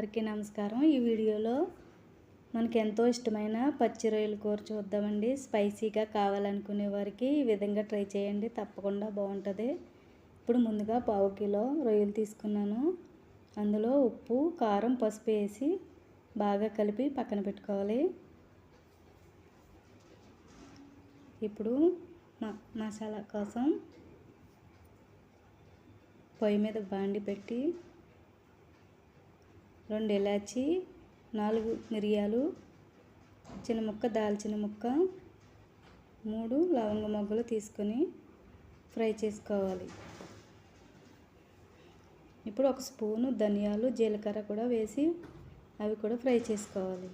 అందరికీ నమస్కారం. ఈ వీడియోలో మనకి ఎంతో ఇష్టమైన పచ్చి రొయ్యల కూర చూద్దామండి. స్పైసీగా కావాలనుకునే వారికి ఈ విధంగా ట్రై చేయండి. తప్పకుండా బాగుంటుంది. ఇప్పుడు ముందుగా పావు కిలో రొయ్యలు తీసుకున్నాను. అందులో ఉప్పు కారం పసుపు వేసి బాగా కలిపి పక్కన పెట్టుకోవాలి. ఇప్పుడు మసాలా కోసం పొయ్యి మీద బాండి పెట్టి రెండు ఇలాచి నాలుగు మిరియాలు చిన్న ముక్క దాల్చిన ముక్క మూడు లవంగ మొగ్గలు తీసుకొని ఫ్రై చేసుకోవాలి. ఇప్పుడు ఒక స్పూను ధనియాలు జీలకర్ర కూడా వేసి అవి కూడా ఫ్రై చేసుకోవాలి.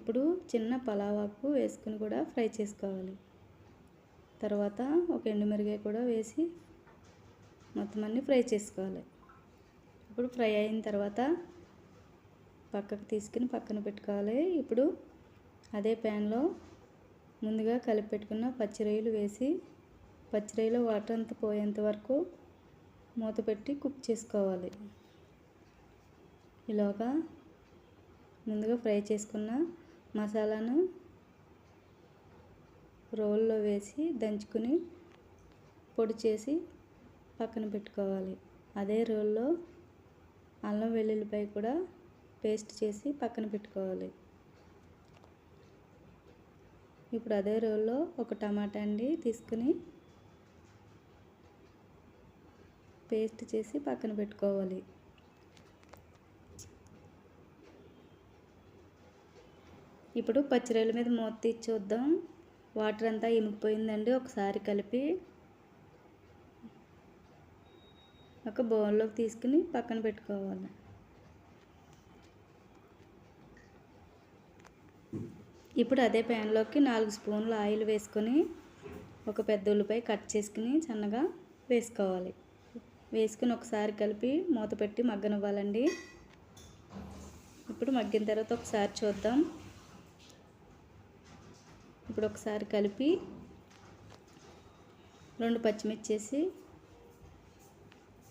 ఇప్పుడు చిన్న పలావాకు వేసుకుని కూడా ఫ్రై చేసుకోవాలి. తర్వాత ఒక ఎండుమిరగాయ కూడా వేసి మొత్తం అన్నీ ఫ్రై చేసుకోవాలి. ఇప్పుడు ఫ్రై అయిన తర్వాత పక్కకు తీసుకుని పక్కన పెట్టుకోవాలి. ఇప్పుడు అదే ప్యాన్లో ముందుగా కలిపి పెట్టుకున్న పచ్చిరొయ్యలు వేసి పచ్చిరొయ్యలో వాటర్ అంతా పోయేంత వరకు మూత పెట్టి కుక్ చేసుకోవాలి. ఇలాగా ముందుగా ఫ్రై చేసుకున్న మసాలాను రోల్లో వేసి దంచుకుని పొడి చేసి పక్కన పెట్టుకోవాలి. అదే రోల్లో అల్లం వెల్లుల్లిపాయ కూడా పేస్ట్ చేసి పక్కన పెట్టుకోవాలి. ఇప్పుడు అదే రోల్లో ఒక టమాటా అండి తీసుకుని పేస్ట్ చేసి పక్కన పెట్టుకోవాలి. ఇప్పుడు పచ్చిరొయ్యల మీద మూత తీసి చూద్దాం. వాటర్ అంతా ఇమిగిపోయిందండి ఒకసారి కలిపి ఒక బౌల్లోకి తీసుకుని పక్కన పెట్టుకోవాలి. ఇప్పుడు అదే ప్యాన్లోకి నాలుగు స్పూన్లు ఆయిల్ వేసుకొని ఒక పెద్ద ఉల్లిపాయ కట్ చేసుకుని సన్నగా వేసుకోవాలి. వేసుకుని ఒకసారి కలిపి మూత పెట్టి మగ్గనివ్వాలండి. ఇప్పుడు మగ్గిన తర్వాత ఒకసారి చూద్దాం. ఇప్పుడు ఒకసారి కలిపి రెండు పచ్చిమిర్చి వేసి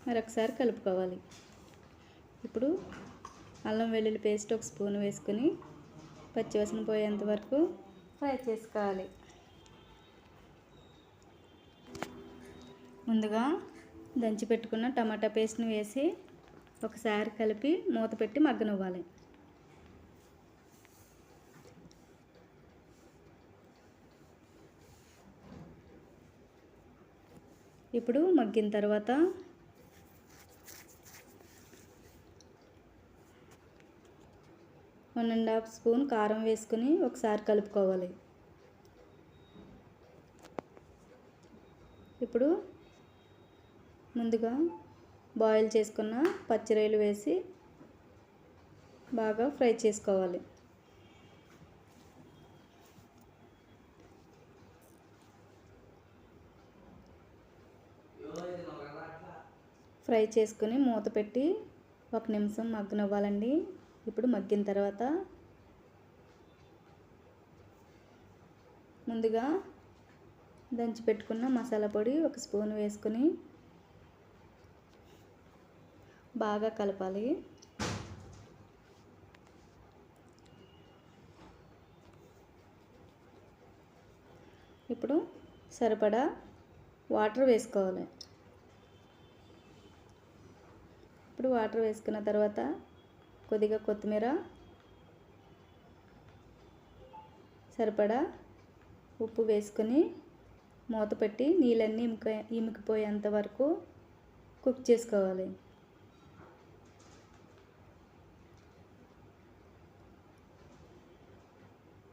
మరొకసారి కలుపుకోవాలి. ఇప్పుడు అల్లం వెల్లుల్లి పేస్ట్ ఒక స్పూన్ వేసుకొని పచ్చివాసన పోయేంత వరకు ఫ్రై చేసుకోవాలి. ముందుగా దంచి పెట్టుకున్న టమాటా పేస్ట్ని వేసి ఒకసారి కలిపి మూత పెట్టి మగ్గనివ్వాలి. ఇప్పుడు మగ్గిన తర్వాత వన్ అండ్ హాఫ్ స్పూన్ కారం వేసుకుని ఒకసారి కలుపుకోవాలి. ఇప్పుడు ముందుగా బాయిల్ చేసుకున్న పచ్చిరొయ్యలు వేసి బాగా ఫ్రై చేసుకోవాలి. ఫ్రై చేసుకుని మూత పెట్టి ఒక నిమిషం మగ్గనివ్వాలండి. ఇప్పుడు మగ్గిన తర్వాత ముందుగా దంచి పెట్టుకున్న మసాలా పొడి ఒక స్పూన్ వేసుకొని బాగా కలపాలి. ఇప్పుడు సరిపడా వాటర్ వేసుకోవాలి. ఇప్పుడు వాటర్ వేసుకున్న తర్వాత కొద్దిగా కొత్తిమీర సరిపడా ఉప్పు వేసుకొని మూత పెట్టి నీళ్ళన్నీ ఇమిక ఇమికిపోయేంత వరకు కుక్ చేసుకోవాలి.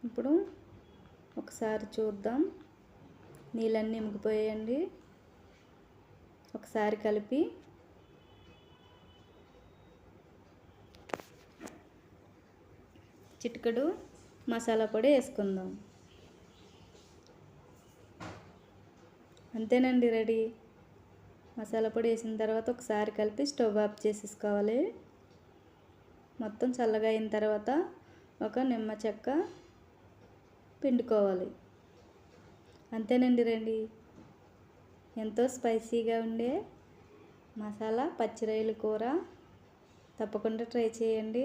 ఇప్పుడు ఒకసారి చూద్దాం. నీళ్ళన్నీ ఇమికిపోయాయండి. ఒకసారి కలిపి చిటికెడు మసాలా పొడి వేసుకుందాం. అంతేనండి రెడీ. మసాలా పొడి వేసిన తర్వాత ఒకసారి కలిపి స్టవ్ ఆఫ్ చేసేసుకోవాలి. మొత్తం చల్లగా అయిన తర్వాత ఒక నిమ్మ చెక్క పిండుకోవాలి. అంతేనండి రండి. ఎంతో స్పైసీగా ఉండే మసాలా పచ్చిరొయ్యల కూర తప్పకుండా ట్రై చేయండి.